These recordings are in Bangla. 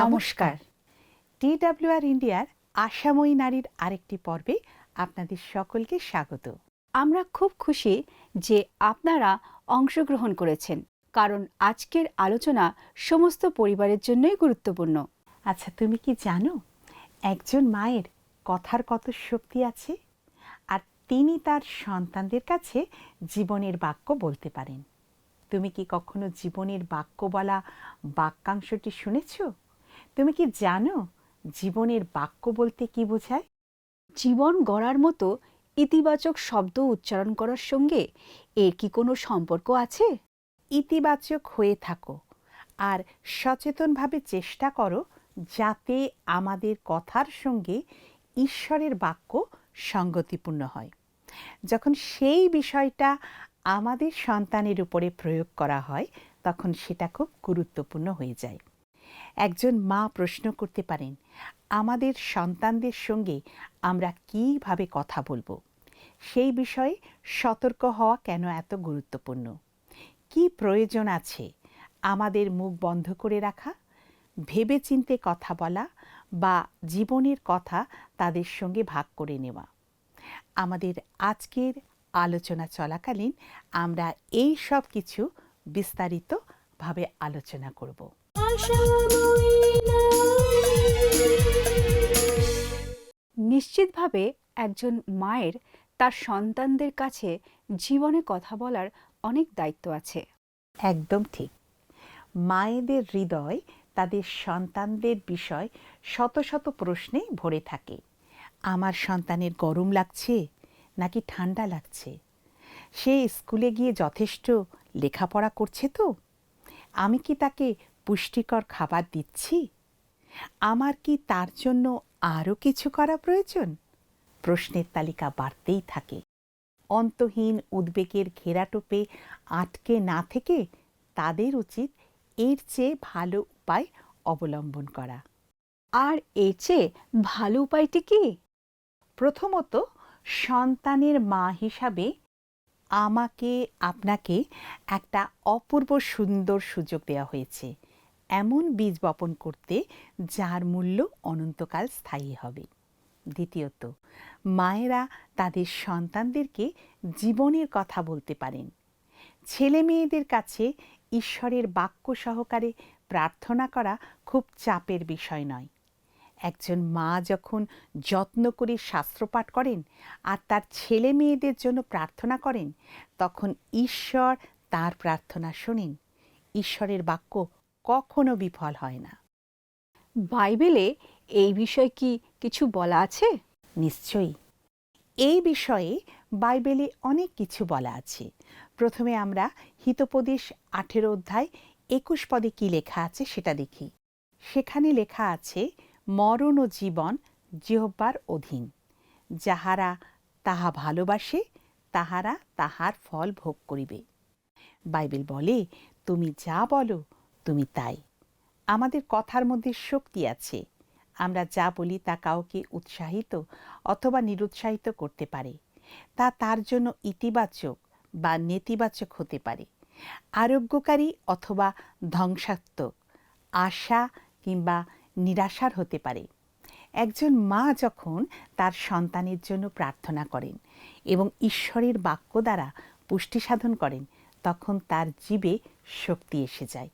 নমস্কার। টিডাব্লিউআর ইন্ডিয়ার আশাময়ী নারীর আরেকটি পর্বে আপনাদের সকলকে স্বাগত। আমরা খুব খুশি যে আপনারা অংশগ্রহণ করেছেন কারণ আজকের আলোচনা সমস্ত পরিবারের জন্যই গুরুত্বপূর্ণ। আচ্ছা তুমি কি জানো একজন মায়ের কথার কত শক্তি আছে? আর তিনি তার সন্তানদের কাছে জীবনের বাক্য বলতে পারেন। তুমি কি কখনো জীবনের বাক্য বলা বাক্যাংশটি শুনেছ? তুমি কি জানো জীবনের বাক্য বলতে কি বোঝায়? জীবন গড়ার মতো ইতিবাচক শব্দ উচ্চারণ করার সঙ্গে এর কি কোনো সম্পর্ক আছে? ইতিবাচক হয়ে থাকো আর সচেতনভাবে চেষ্টা করো যাতে আমাদের কথার সঙ্গে ঈশ্বরের বাক্য সঙ্গতিপূর্ণ হয়। যখন সেই বিষয়টা আমাদের সন্তানের উপরে প্রয়োগ করা হয় তখন সেটা খুব গুরুত্বপূর্ণ হয়ে যায়। একজন মা প্রশ্ন করতে পারেন, আমাদের সন্তানদের সঙ্গে আমরা কীভাবে কথা বলব? সেই বিষয়ে সতর্ক হওয়া কেন এত গুরুত্বপূর্ণ? কি প্রয়োজন আছে? আমাদের মুখ বন্ধ করে রাখা? ভেবেচিন্তে কথা বলা বা জীবনের কথা তাদের সঙ্গে ভাগ করে নেওয়া? আমাদের আজকের আলোচনা চলাকালীন আমরা এই সব কিছু বিস্তারিতভাবে আলোচনা করব। নিশ্চিতভাবে একজন মায়ের তার সন্তানদের কাছে জীবনে কথা বলার অনেক দায়িত্ব আছে। একদম ঠিক। মায়েদের হৃদয় তাদের সন্তানদের বিষয় শত শত প্রশ্নে ভরে থাকে। আমার সন্তানের গরম লাগছে নাকি ঠান্ডা লাগছে? সে স্কুলে গিয়ে যথেষ্ট লেখাপড়া করছে তো? আমি কি তাকে পুষ্টিকর খাবার দিচ্ছি? আমার কি তার জন্য আরও কিছু করা প্রয়োজন? প্রশ্নের তালিকা বাড়তেই থাকে। অন্তহীন উদ্বেগের ঘেরাটোপে আটকে না থেকে তাদের উচিত এর চেয়ে ভালো উপায় অবলম্বন করা। আর এর চেয়ে ভালো উপায়টি কি? প্রথমত, সন্তানের মা হিসাবে আমাকে, আপনাকে একটা অপূর্ব সুন্দর সুযোগ দেওয়া হয়েছে। এমন বীজ বপন করতে যার মূল্য অনন্তকাল স্থায়ী হবে। দ্বিতীয়ত, মায়েরা তাদের সন্তানদেরকে জীবনের কথা বলতে পারেন। ছেলে মেয়েদের কাছে ঈশ্বরের বাক্য সহকারে প্রার্থনা করা খুব চাপের বিষয় নয়। একজন মা যখন যত্ন করে শাস্ত্রপাঠ করেন আর তার ছেলে মেয়েদের জন্য প্রার্থনা করেন, তখন ঈশ্বর তার প্রার্থনা শোনেন। ঈশ্বরের বাক্য কখনো বিফল হয় না। বাইবেলে এই বিষয়ে কি কিছু বলা আছে? নিশ্চয়ই। এই বিষয়ে বাইবেলে অনেক কিছু বলা আছে। প্রথমে আমরা হিতোপদেশ আঠেরো অধ্যায় একুশ পদে কি লেখা আছে সেটা দেখি। সেখানে লেখা আছে, মরণ ও জীবন জিহ্বার অধীন। যাহারা তাহা ভালোবাসে, তাহারা তাহার ফল ভোগ করিবে। বাইবেল বলে, তুমি যা বলো তুমি তাই। আমাদের কথার মধ্যে শক্তি আছে। আমরা যা বলি তা কাউকে উৎসাহিত অথবা নিরুৎসাহিত করতে পারে। তা তার জন্য ইতিবাচক বা নেতিবাচক হতে পারে। আরোগ্যকারী অথবা ধ্বংসাত্মক, আশা কিংবা নিরাশার হতে পারে। একজন মা যখন তার সন্তানের জন্য প্রার্থনা করেন এবং ঈশ্বরের বাক্য দ্বারা পুষ্টি সাধন করেন, তখন তার জীবে শক্তি এসে যায়।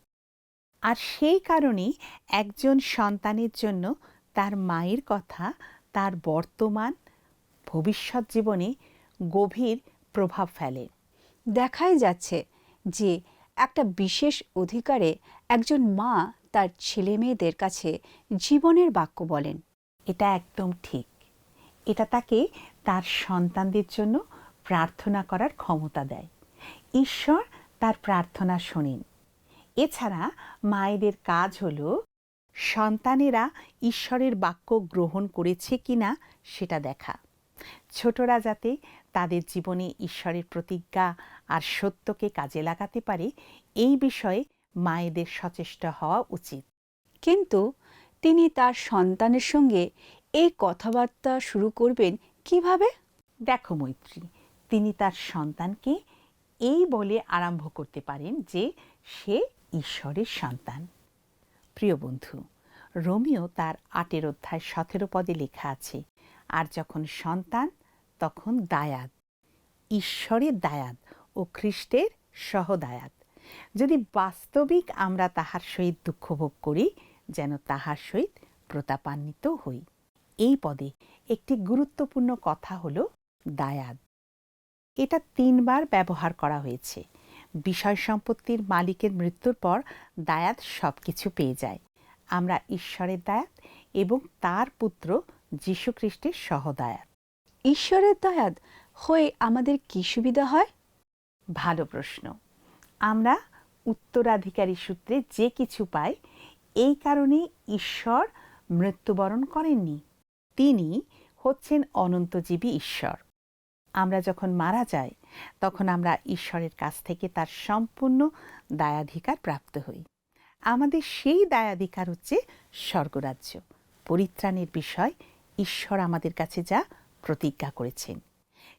আর সেই কারণেই একজন সন্তানের জন্য তার মায়ের কথা, তার বর্তমান, ভবিষ্যৎ জীবনে গভীর প্রভাব ফেলে। দেখাই যাচ্ছে যে একটা বিশেষ অধিকারে একজন মা তার ছেলে মেয়েদের কাছে জীবনের বাক্য বলেন। এটা একদম ঠিক। এটা তাকে তার সন্তানদের জন্য প্রার্থনা করার ক্ষমতা দেয়। ঈশ্বর তার প্রার্থনা শোনেন। এছাড়া মায়েদের কাজ হল সন্তানেরা ঈশ্বরের বাক্য গ্রহণ করেছে কিনা সেটা দেখা। ছোটরা যাতে তাদের জীবনে ঈশ্বরের প্রতিজ্ঞা আর সত্যকে কাজে লাগাতে পারে, এই বিষয়ে মায়েদের সচেষ্ট হওয়া উচিত। কিন্তু তিনি তার সন্তানের সঙ্গে এই কথাবার্তা শুরু করবেন কীভাবে? দেখো মৈত্রী, তিনি তার সন্তানকে এই বলে আরম্ভ করতে পারেন যে সে ঈশ্বরের সন্তান। প্রিয় বন্ধু, রোমিও তার আটের অধ্যায় সতেরো পদে লেখা আছে, আর যখন সন্তান, তখন দায়াদ। ঈশ্বরের দায়াদ ও খ্রিস্টের সহদায়াত যদি বাস্তবিক আমরা তাহার সহিত দুঃখভোগ করি, যেন তাহার সহিত প্রতাপান্বিত হই। এই পদে একটি গুরুত্বপূর্ণ কথা হল দায়াদ। এটা তিনবার ব্যবহার করা হয়েছে। বিষয় সম্পত্তির মালিকের মৃত্যুর পর দায়াত সব কিছু পেয়ে যায়। আমরা ঈশ্বরের দায়াত এবং তার পুত্র যীশুখ্রিস্টের সহদায়াত। ঈশ্বরের দয়াদ হয়ে আমাদের কি সুবিধা হয়? ভালো প্রশ্ন। আমরা উত্তরাধিকারী সূত্রে যে কিছু পাই, এই কারণে ঈশ্বর মৃত্যুবরণ করেননি। তিনি হচ্ছেন অনন্তজীবী ঈশ্বর। আমরা যখন মারা যাই তখন আমরা ঈশ্বরের কাছ থেকে তার সম্পূর্ণ দায়াধিকার প্রাপ্ত হই। আমাদের সেই দায়াধিকার হচ্ছে স্বর্গরাজ্য। পরিত্রাণের বিষয় ঈশ্বর আমাদের কাছে যা প্রতিজ্ঞা করেছেন।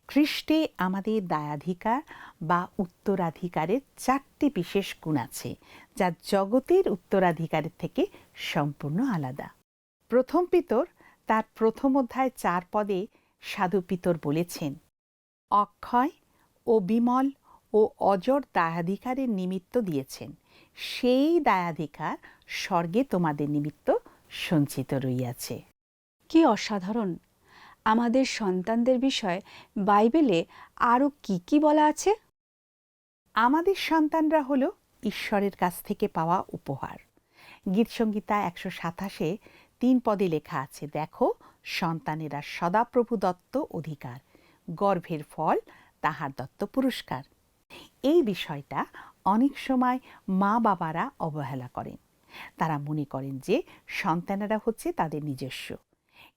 খ্রিস্টে আমাদের দায়াধিকার বা উত্তরাধিকারের চারটি বিশেষ গুণ আছে, যা জগতের উত্তরাধিকারের থেকে সম্পূর্ণ আলাদা। প্রথম পিতর তার প্রথম অধ্যায় চার পদে সাধু পিতর বলেছেন, অক্ষয় ও বিমল ও অজর দায়াধিকারের নিমিত্ত দিয়েছেন। সেই দায়াধিকার স্বর্গে তোমাদের নিমিত্ত সঞ্চিত রইয়াছে। কি অসাধারণ! আমাদের সন্তানদের বিষয়ে বাইবেলে আরও কি কি বলা আছে? আমাদের সন্তানরা হলো ঈশ্বরের কাছ থেকে পাওয়া উপহার। গীতসংগীতা একশো সাতাশে তিন পদে লেখা আছে দেখো সন্তানেরা সদাপ্রভু দত্ত অধিকার। গর্ভের ফল তাহার দত্ত পুরস্কার। এই বিষয়টা অনেক সময় মা বাবারা অবহেলা করেন। তারা মনে করেন যে সন্তানেরা হচ্ছে তাদের নিজস্ব।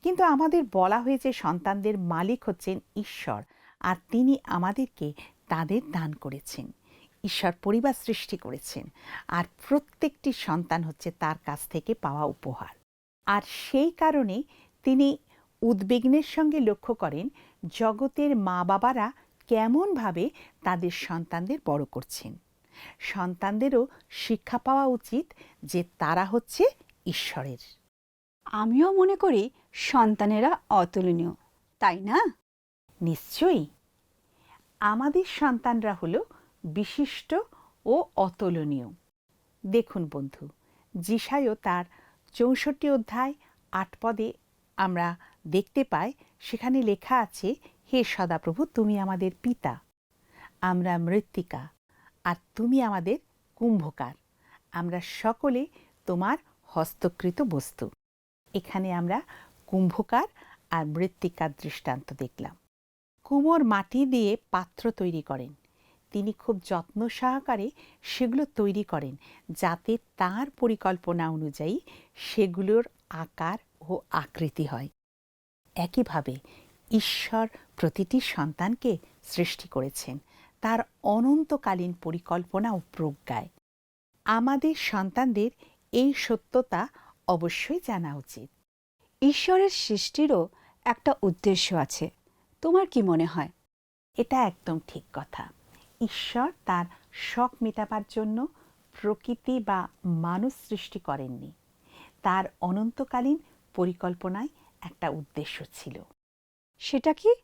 কিন্তু আমাদের বলা হয়েছে সন্তানদের মালিক হচ্ছেন ঈশ্বর, আর তিনি আমাদেরকে তাদের দান করেছেন। ঈশ্বর পরিবার সৃষ্টি করেছেন, আর প্রত্যেকটি সন্তান হচ্ছে তার কাছ থেকে পাওয়া উপহার। আর সেই কারণে তিনি উদ্বিগ্নের সঙ্গে লক্ষ্য করেন, জগতের মা বাবারা কেমনভাবে তাদের সন্তানদের বড় করছেন। সন্তানদেরও শিক্ষা পাওয়া উচিত যে তারা হচ্ছে ঈশ্বরের। আমিও মনে করি সন্তানেরা অতুলনীয় তাই না? নিশ্চয়ই। আমাদের সন্তানরা হলো বিশিষ্ট ও অতুলনীয়। দেখুন বন্ধু জিসায়ও তার চৌষট্টি অধ্যায় আট পদে আমরা দেখতে পাই সেখানে লেখা আছে হে সদাপ্রভু, তুমি আমাদের পিতা। আমরা মৃত্তিকা আর তুমি আমাদের কুম্ভকার। আমরা সকলে তোমার হস্তকৃত বস্তু। এখানে আমরা কুম্ভকার আর মৃত্তিকার দৃষ্টান্ত দেখলাম। কুমোর মাটি দিয়ে পাত্র তৈরি করেন। তিনি খুব যত্ন সহকারে সেগুলো তৈরি করেন, যাতে তার পরিকল্পনা অনুযায়ী সেগুলোর আকার ও আকৃতি হয়। একইভাবে ঈশ্বর প্রতিটি সন্তানকে সৃষ্টি করেছেন। তার অনন্তকালীন পরিকল্পনা ও প্রজ্ঞায়। আমাদের সন্তানদের এই সত্যতা অবশ্যই জানা উচিত। ঈশ্বরের সৃষ্টিরও একটা উদ্দেশ্য আছে। তোমার কি মনে হয়? এটা একদম ঠিক কথা। ঈশ্বর তার শখ মেটাবার জন্য প্রকৃতি বা মানুষ সৃষ্টি করেননি। তার অনন্তকালীন পরিকল্পনায় একটা উদ্দেশ্য ছিল। সেটা কি?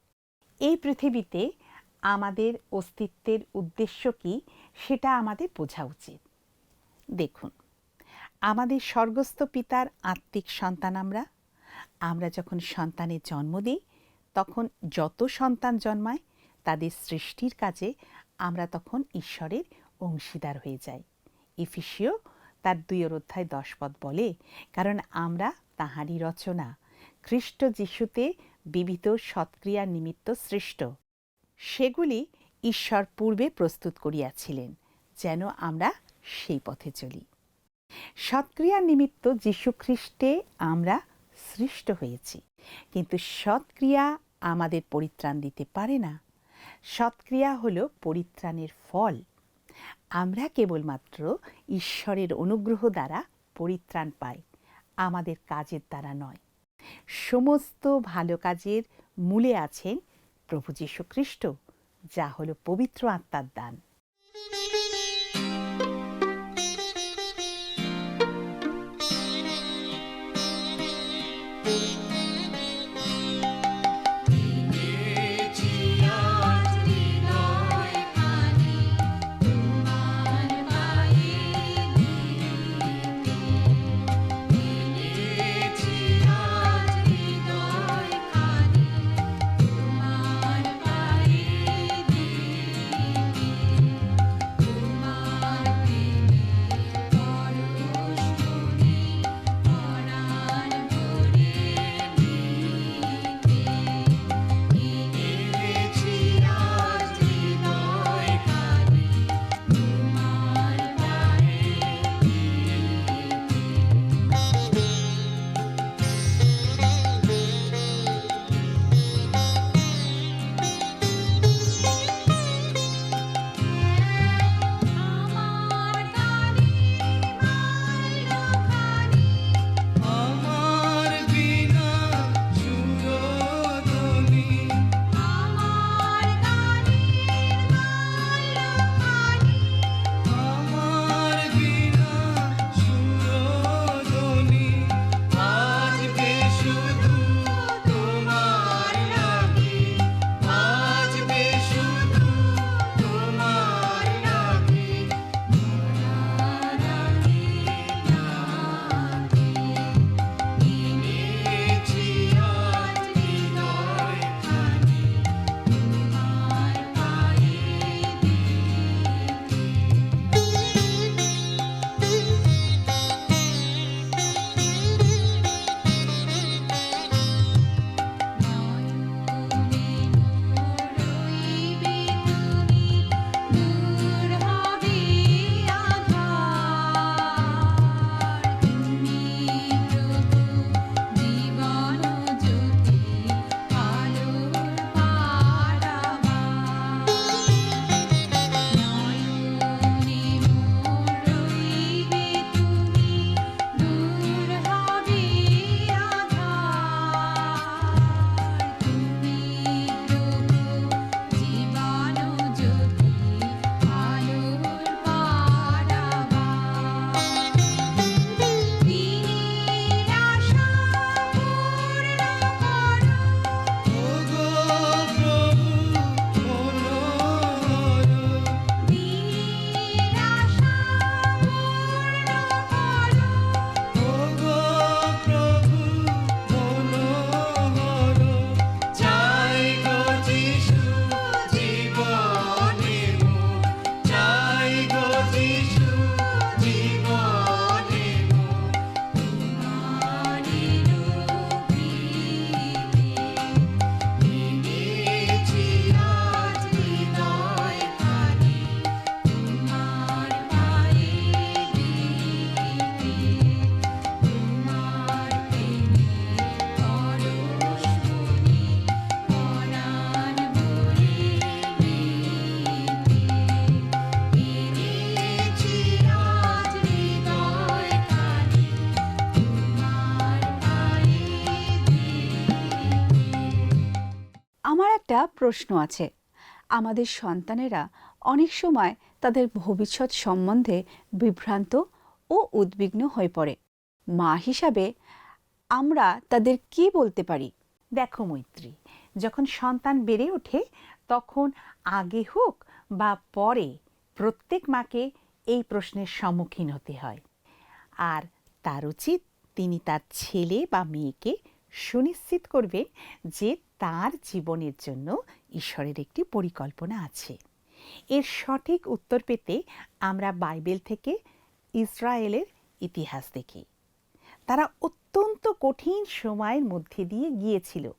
এই পৃথিবীতে আমাদের অস্তিত্বের উদ্দেশ্য কি সেটা আমাদের বোঝা উচিত। দেখুন, আমাদের স্বর্গস্থ পিতার আত্মিক সন্তান আমরা। আমরা যখন সন্তানের জন্ম দিই, তখন যত সন্তান জন্মায়, তাদের সৃষ্টির কাজে আমরা তখন ঈশ্বরের অংশীদার হয়ে যাই। ইফিসিও তার দুই অধ্যায় দশ পদ বলে, কারণ আমরা তাহারই রচনা। খ্রিস্ট যিশুতে বিবিধ সৎক্রিয়া নিমিত্ত সৃষ্ট। সেগুলি ঈশ্বর পূর্বে প্রস্তুত করিয়াছিলেন, যেন আমরা সেই পথে চলি। সৎক্রিয়া নিমিত্ত যীশুখ্রিস্টে আমরা সৃষ্ট হয়েছি, কিন্তু সৎক্রিয়া আমাদের পরিত্রাণ দিতে পারে না। সৎক্রিয়া হল পরিত্রাণের ফল। আমরা কেবলমাত্র ঈশ্বরের অনুগ্রহ দ্বারা পরিত্রাণ পাই, আমাদের কাজের দ্বারা নয়। সমস্ত ভালো কাজের মূলে আছেন প্রভু যীশুখ্রিস্ট যা হলো পবিত্র আত্মার দান। প্রশ্ন আছে। আমাদের সন্তানেরা অনেক সময় তাদের ভবিষ্যৎ সম্বন্ধে বিভ্রান্ত ও উদ্বিগ্ন হয়ে পড়ে। মা হিসাবে আমরা তাদের কি বলতে পারি? দেখো মৈত্রী, যখন সন্তান বেড়ে ওঠে, তখন আগে হোক বা পরে প্রত্যেক মাকে এই প্রশ্নের সম্মুখীন হতে হয়। আর তার উচিত তিনি তার ছেলে বা মেয়েকে সুনিশ্চিত করবেন যে তার জীবনের জন্য ঈশ্বরের একটি পরিকল্পনা আছে। এর সঠিক উত্তর পেতে আমরা বাইবেল থেকে ইসরায়েলের ইতিহাস দেখি। তারা অত্যন্ত কঠিন সময়ের মধ্যে দিয়ে গিয়েছিল।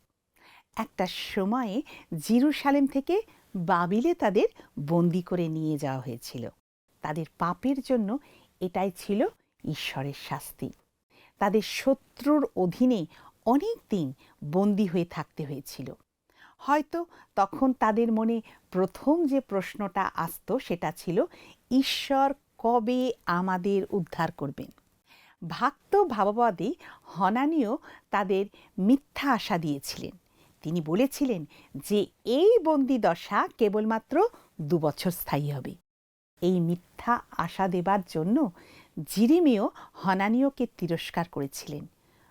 একটা সময়ে জিরুসালেম থেকে বাবিলে তাদের বন্দি করে নিয়ে যাওয়া হয়েছিল। তাদের পাপের জন্য এটাই ছিল ঈশ্বরের শাস্তি। তাদের শত্রুর অধীনে অনেক দিন বন্দি হয়ে থাকতে হয়েছিল। হয়তো তখন তাদের মনে প্রথম যে প্রশ্নটা আসত সেটা ছিল, ঈশ্বর কবে আমাদের উদ্ধার করবেন? ভক্ত ভাববাদী হনানিও তাদের মিথ্যা আশা দিয়েছিলেন। তিনি বলেছিলেন যে এই বন্দি দশা কেবলমাত্র দুবছর স্থায়ী হবে। এই মিথ্যা আশা দেবার জন্য জিরিমিও হনানিওকে তিরস্কার করেছিলেন।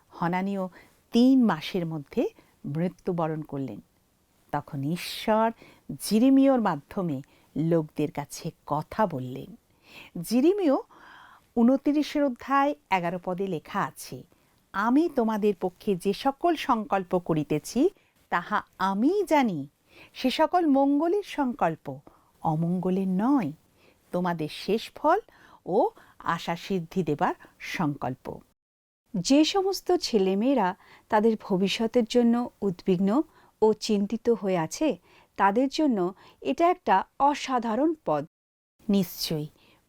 হনানীয় তিন মাসের মধ্যে মৃত্যুবরণ করলেন। তখন ঈশ্বর জিরিমিওর মাধ্যমে লোকদের কাছে কথা বললেন। জিরিমিও উনতিরিশের অধ্যায় এগারো পদে লেখা আছে, আমি তোমাদের পক্ষে যে সকল সংকল্প করিতেছি, তাহা আমিই জানি। সে সকল মঙ্গলের সংকল্প অমঙ্গলের নয়। তোমাদের শেষ ফল ও আশা সিদ্ধি দেবার সংকল্প। যে সমস্ত ছেলেমেয়েরা তাদের ভবিষ্যতের জন্য উদ্বিগ্ন ও চিন্তিত হয়ে আছে, তাদের জন্য এটা একটা অসাধারণ পদ নিশ্চয়ই।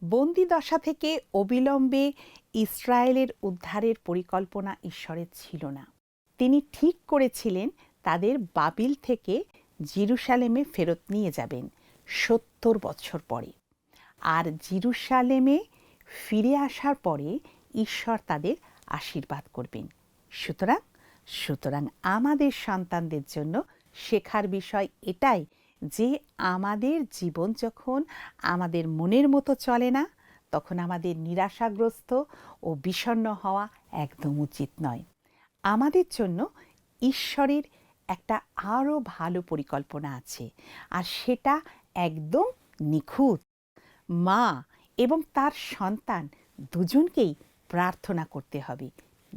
বন্দি দশা থেকে অবিলম্বে ইসরায়েলের উদ্ধারের পরিকল্পনা ঈশ্বরের ছিল না। তিনি ঠিক করেছিলেন তাদের বাবিল থেকে জিরুসালেমে ফেরত নিয়ে যাবেন সত্তর বছর পরে। আর জিরুসালেমে ফিরে আসার পরে ঈশ্বর তাদের আশীর্বাদ করবেন। সুতরাং সুতরাং আমাদের সন্তানদের জন্য শেখার বিষয় এটাই যে আমাদের জীবন যখন আমাদের মনের মতো চলে না, তখন আমাদের নিরাশাগ্রস্ত ও বিষণ্ণ হওয়া একদম উচিত নয়। আমাদের জন্য ঈশ্বরের একটা আরও ভালো পরিকল্পনা আছে, আর সেটা একদম নিখুঁত। মা এবং তার সন্তান দুজনকেই প্রার্থনা করতে হবে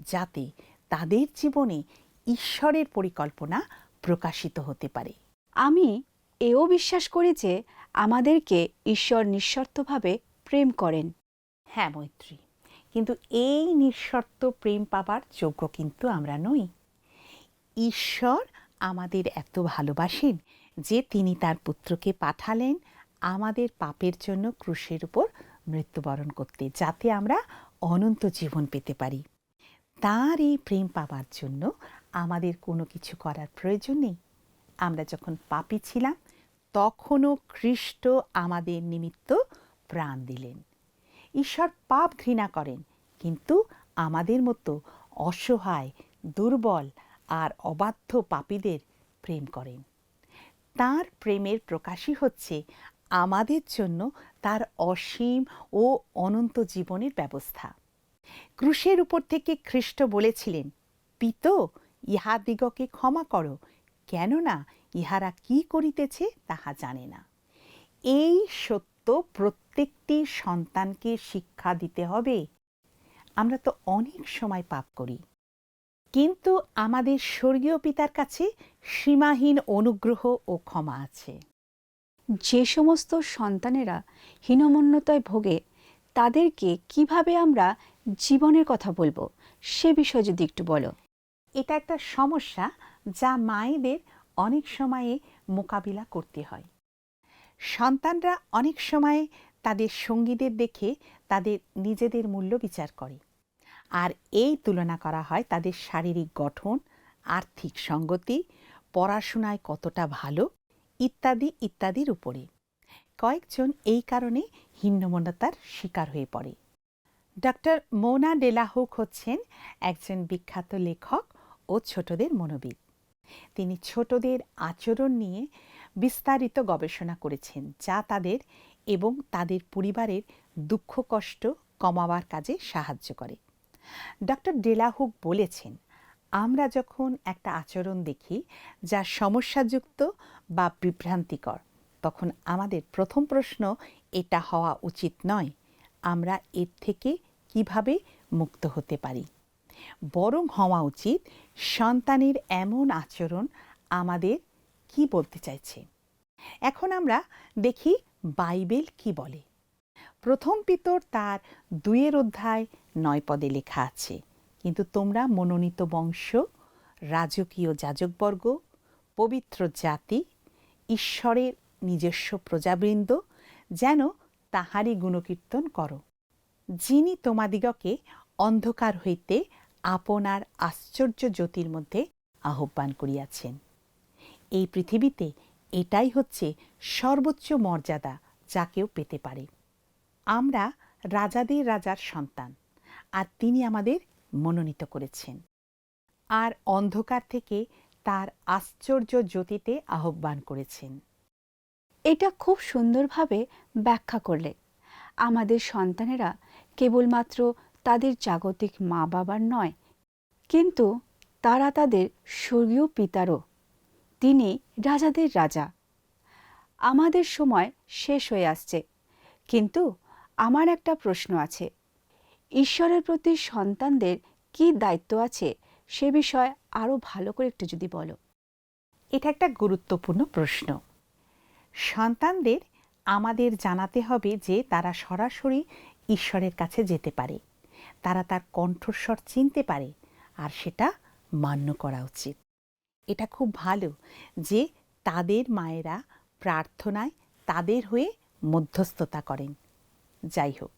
যাতে তাদের জীবনে ঈশ্বরের পরিকল্পনা প্রকাশিত হতে পারে। আমি এও বিশ্বাস করি যে আমাদেরকে ঈশ্বর নিঃশর্তভাবে প্রেম করেন। হ্যাঁ মৈত্রী, কিন্তু এই নিঃশর্ত প্রেম পাবার যোগ্য কিন্তু আমরা নই। ঈশ্বর আমাদের এত ভালোবাসেন যে তিনি তার পুত্রকে পাঠালেন আমাদের পাপের জন্য ক্রুশের উপর মৃত্যুবরণ করতে, যাতে আমরা অনন্ত জীবন পেতে পারি। তার এই প্রেম পাবার জন্য আমাদের কোনো কিছু করার প্রয়োজন নেই। আমরা যখন পাপী ছিলাম, তখনও খ্রিস্ট আমাদের নিমিত্ত প্রাণ দিলেন। ঈশ্বর পাপ ঘৃণা করেন, কিন্তু আমাদের মতো অসহায়, দুর্বল আর অবাধ্য পাপীদের প্রেম করেন। তার প্রেমের প্রকাশই হচ্ছে আমাদের জন্য তার অসীম ও অনন্ত জীবনের ব্যবস্থা। ক্রুশের উপর থেকে খ্রিস্ট বলেছিলেন, পিত ইহাদিগকে ক্ষমা করো, কেননা ইহারা কি করিতেছে তাহা জানে না। এই সত্য প্রত্যেকটি সন্তানকে শিক্ষা দিতে হবে। আমরা তো অনেক সময় পাপ করি। কিন্তু আমাদের স্বর্গীয় পিতার কাছে সীমাহীন অনুগ্রহ ও ক্ষমা আছে। যে সমস্ত সন্তানেরা হীনমন্যতায় ভোগে, তাদেরকে কীভাবে আমরা জীবনের কথা বলব? সে বিষয়ে যদি একটু বলো। এটা একটা সমস্যা যা মায়েদের অনেক সময়ে মোকাবিলা করতে হয়। সন্তানরা অনেক সময় তাদের সঙ্গীদের দেখে তাদের নিজেদের মূল্য বিচার করে। আর এই তুলনা করা হয় তাদের শারীরিক গঠন, আর্থিক সঙ্গতি, পড়াশোনায় কতটা ভালো ইত্যাদি ইত্যাদির উপরে কয়েকজন এই কারণে হিন্নমন্যতার শিকার হয়ে পড়ে। ডক্টর মোনা ডেলাহুক হচ্ছেন একজন বিখ্যাত লেখক ও ছোটদের মনোবিদ। তিনি ছোটদের আচরণ নিয়ে বিস্তারিত গবেষণা করেছেন, যা তাদের এবং তাদের পরিবারের দুঃখ কষ্ট কমাবার কাজে সাহায্য করে। ডক্টর ডেলাহুক বলেছেন আমরা যখন একটা আচরণ দেখি যা সমস্যাযুক্ত বা বিভ্রান্তিকর, তখন আমাদের প্রথম প্রশ্ন এটা হওয়া উচিত নয়, আমরা এর থেকে কীভাবে মুক্ত হতে পারি। বরং হওয়া উচিত সন্তানের এমন আচরণ আমাদের কি বলতে চাইছে। এখন আমরা দেখি বাইবেল কি বলে। প্রথম পিতর তার দুয়ের অধ্যায় নয় পদে লেখা আছে কিন্তু তোমরা মনোনীত বংশ, রাজকীয় যাজকবর্গ, পবিত্র জাতি, ঈশ্বরের নিজস্ব প্রজাবৃন্দ, যেন তাহারই গুণকীর্তন করো। যিনি তোমাদিগকে অন্ধকার হইতে আপনার আশ্চর্য জ্যোতির মধ্যে আহ্বান করিয়াছেন। এই পৃথিবীতে এটাই হচ্ছে সর্বোচ্চ মর্যাদা যা কেউ পেতে পারে। আমরা রাজাদের রাজার সন্তান, আর তিনি আমাদের মনোনীত করেছেন। আর অন্ধকার থেকে তার আশ্চর্য জ্যোতিতে আহ্বান করেছেন। এটা খুব সুন্দরভাবে ব্যাখ্যা করলে আমাদের সন্তানেরা কেবলমাত্র তাদের জাগতিক মা বাবার নয়, কিন্তু তারা তাদের স্বর্গীয় পিতারও, তিনি রাজাদের রাজা। আমাদের সময় শেষ হয়ে আসছে, কিন্তু আমার একটা প্রশ্ন আছে। ঈশ্বরের প্রতি সন্তানদের কি দায়িত্ব আছে সে বিষয়ে আরও ভালো করে একটু যদি বলো। এটা একটা গুরুত্বপূর্ণ প্রশ্ন। সন্তানদের আমাদের জানাতে হবে যে তারা সরাসরি ঈশ্বরের কাছে যেতে পারে। তারা তার কণ্ঠস্বর চিনতে পারে আর সেটা মান্য করা উচিত। এটা খুব ভালো যে তাদের মায়েরা প্রার্থনায় তাদের হয়ে মধ্যস্থতা করেন। যাই হোক।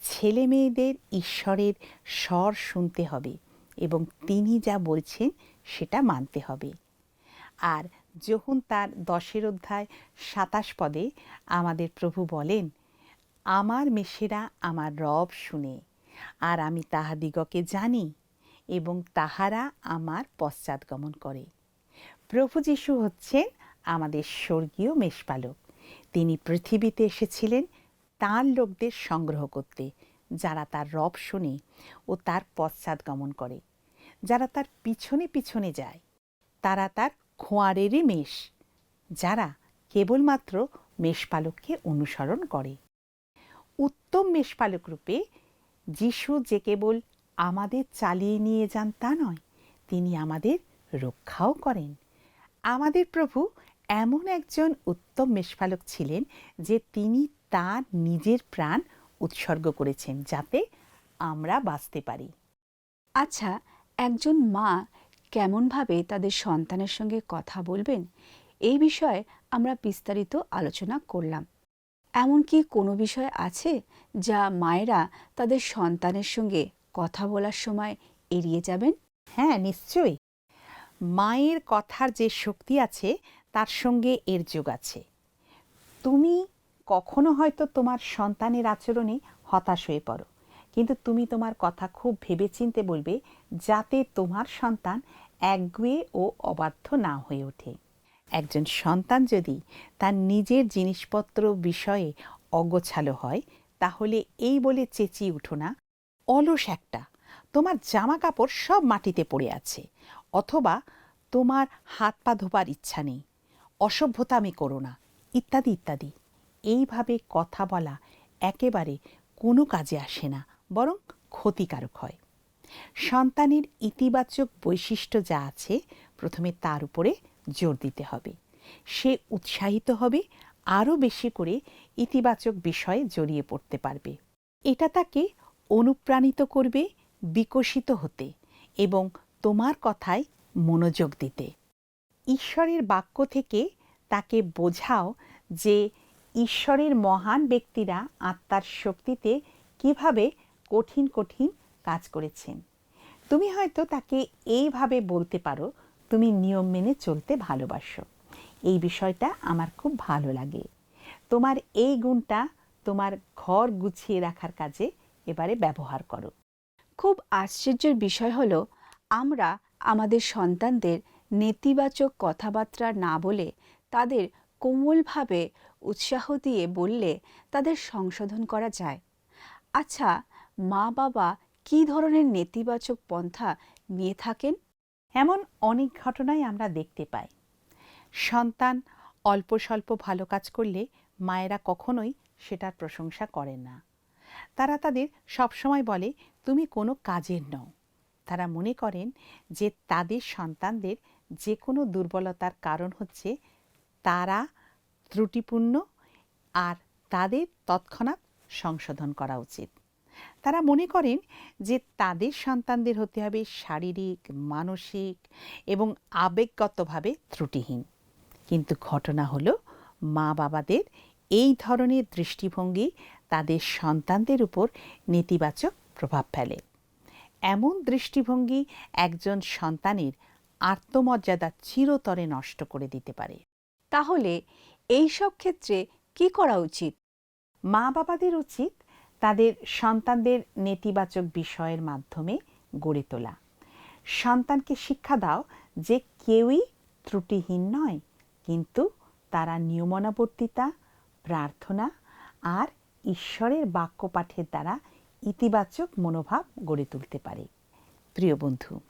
ছেলে মেয়েদের ঈশ্বরের স্বর শুনতে হবে এবং তিনি যা বলছেন সেটা মানতে হবে। আর যখন তার দশের অধ্যায় সাতাশ পদে আমাদের প্রভু বলেন, আমার মেষেরা আমার রব শুনে, আর আমি তাহাদিগকে জানি এবং তাহারা আমার পশ্চাৎগমন করে। প্রভু যিশু হচ্ছেন আমাদের স্বর্গীয় মেষপালক। তিনি পৃথিবীতে এসেছিলেন তার লোকদের সংগ্রহ করতে, যারা তার রব শোনে ও তার পশ্চাৎগমন করে। যারা তার পিছনে পিছনে যায়, তারা তার খোঁয়ারেরই মেষ, যারা কেবলমাত্র মেষপালককে অনুসরণ করে। উত্তম মেষপালক রূপে যিশু যে কেবল আমাদের চালিয়ে নিয়ে যান তা নয়, তিনি আমাদের রক্ষাও করেন। আমাদের প্রভু এমন একজন উত্তম মেষপালক ছিলেন যে তিনি তার নিজের প্রাণ উৎসর্গ করেছেন যাতে আমরা বাঁচতে পারি। আচ্ছা একজন মা কেমনভাবে তাদের সন্তানের সঙ্গে কথা বলবেন? এই বিষয়ে আমরা বিস্তারিত আলোচনা করলাম। এমনকি কোনো বিষয় আছে যা মায়েরা তাদের সন্তানের সঙ্গে কথা বলার সময় এড়িয়ে যাবেন? হ্যাঁ নিশ্চয়ই। মায়ের কথার যে শক্তি আছে, তার সঙ্গে এর যোগ আছে। তুমি কখনো হয়তো তোমার সন্তানের আচরণে হতাশ হয়ে পড়ো। কিন্তু তুমি তোমার কথা খুব ভেবেচিন্তে বলবে যাতে তোমার সন্তান একগুয়ে ও অবাধ্য না হয়ে ওঠে। একজন সন্তান যদি তার নিজের জিনিসপত্র বিষয়ে অগোছালো হয়, তাহলে এই বলে চেঁচিয়ে উঠো না, অলস একটা, তোমার জামা কাপড় সব মাটিতে পড়ে আছে, অথবা তোমার হাত পা ধোবার ইচ্ছা নেই, অসভ্যতা আমি করো না, ইত্যাদি ইত্যাদি। এইভাবে কথা বলা একেবারে কোনো কাজে আসে না, বরং ক্ষতিকারক হয়। সন্তানের ইতিবাচক বৈশিষ্ট্য যা আছে, প্রথমে তার উপরে জোর দিতে হবে। সে উৎসাহিত হবে, আরও বেশি করে ইতিবাচক বিষয়ে জড়িয়ে পড়তে পারবে। এটা তাকে অনুপ্রাণিত করবে বিকশিত হতে এবং তোমার কথায় মনোযোগ দিতে। ঈশ্বরের বাক্য থেকে তাকে বোঝাও যে ঈশ্বরের মহান ব্যক্তিরা আত্মার শক্তিতে কীভাবে কঠিন কঠিন কাজ করেছেন। তুমি হয়তো তাকে এইভাবে বলতে পারো, তুমি নিয়ম মেনে চলতে ভালোবাসো। এই বিষয়টা আমার খুব ভালো লাগে। তোমার এই গুণটা তোমার ঘর গুছিয়ে রাখার কাজে এবারে ব্যবহার করো। খুব আশ্চর্যের বিষয় হলো, আমরা আমাদের সন্তানদের নেতিবাচক কথাবার্তা না বলে তাদের কোমলভাবে উৎসাহ দিয়ে বললে তাদের সংশোধন করা যায়। আচ্ছা মা বাবা কী ধরনের নেতিবাচক পন্থা নিয়ে থাকেন? এমন অনেক ঘটনাই আমরা দেখতে পাই। সন্তান অল্প স্বল্প ভালো কাজ করলে মায়েরা কখনোই সেটার প্রশংসা করে না। তারা তাদের সবসময় বলে, তুমি কোনো কাজের নও। তারা মনে করেন যে তাদের সন্তানদের যে কোনো দুর্বলতার কারণ হচ্ছে তারা ত্রুটিপূর্ণ আর তাদের তৎক্ষণাৎ সংশোধন করা উচিত। তারা মনে করেন যে তাদের সন্তানদের হতে হবে শারীরিক, মানসিক এবং আবেগগতভাবে ত্রুটিহীন। কিন্তু ঘটনা হলো মা বাবাদের এই ধরনের দৃষ্টিভঙ্গি তাদের সন্তানদের উপর নেতিবাচক প্রভাব ফেলে। এমন দৃষ্টিভঙ্গি একজন সন্তানের আত্মমর্যাদা চিরতরে নষ্ট করে দিতে পারে। তাহলে এই সব ক্ষেত্রে কি করা উচিত? মা বাবাদের উচিত তাদের সন্তানদের নেতিবাচক বিষয়ের মাধ্যমে গড়ে তোলা। সন্তানকে শিক্ষা দাও যে কেউই ত্রুটিহীন নয়, কিন্তু তারা নিয়মনাবর্তিতা, প্রার্থনা আর ঈশ্বরের বাক্য পাঠের দ্বারা ইতিবাচক মনোভাব গড়ে তুলতে পারে। প্রিয় বন্ধু,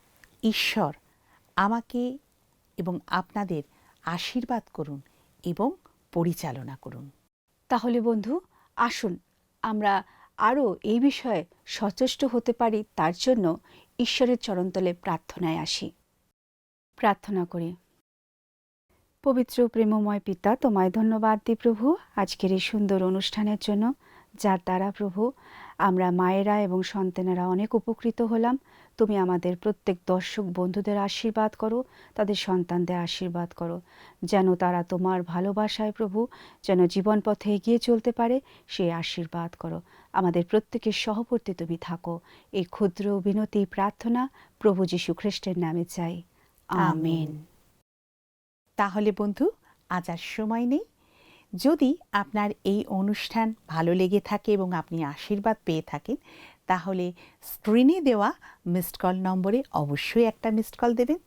ঈশ্বর আমাকে এবং আপনাদের আশীর্বাদ করুন এবং পরিচালনা করুন। তাহলে বন্ধু, আসুন, আমরা আরও এই বিষয়ে সচেষ্ট হতে পারি, তার জন্য ঈশ্বরের চরণতলে প্রার্থনায় আসি। প্রার্থনা করি। পবিত্র প্রেমময় পিতা, তোমায় ধন্যবাদ দি প্রভু। আজকের এই সুন্দর অনুষ্ঠানের জন্য যার দ্বারা প্রভু আমরা মায়েরা এবং সন্তানেরা অনেক উপকৃত হলাম। তুমি আমাদের প্রত্যেক দর্শক বন্ধুদের আশীর্বাদ করো, তাদের সন্তানদের আশীর্বাদ করো। যেন তারা তোমার ভালোবাসায় প্রভু, যেন জীবন পথে এগিয়ে চলতে পারে সেই আশীর্বাদ করো। আমাদের প্রত্যেকের সহবর্তী তুমি থাকো। এই ক্ষুদ্র বিনতি প্রার্থনা প্রভু যীশু খ্রিস্টের নামে চাই। আমেন। তাহলে বন্ধু, আজ আর সময় নেই। যদি আপনার এই অনুষ্ঠান ভালো লেগে থাকে এবং আপনি আশীর্বাদ পেয়ে থাকেন তাহলে স্ক্রিনে দেওয়া মিসড কল নম্বরে অবশ্যই একটা মিসড কল দেবেন।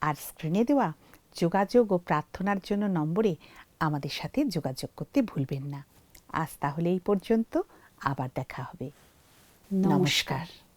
আর স্ক্রিনে দেওয়া যোগাযোগ ও প্রার্থনার জন্য নম্বরে আমাদের সাথে যোগাযোগ করতে ভুলবেন না। আজ তাহলে এই পর্যন্ত আবার দেখা হবে। নমস্কার।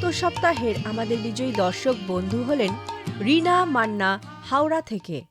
গত সপ্তাহের আমাদের বিজয়ী দর্শক বন্ধু হলেন রিনা মান্না হাওড়া থেকে।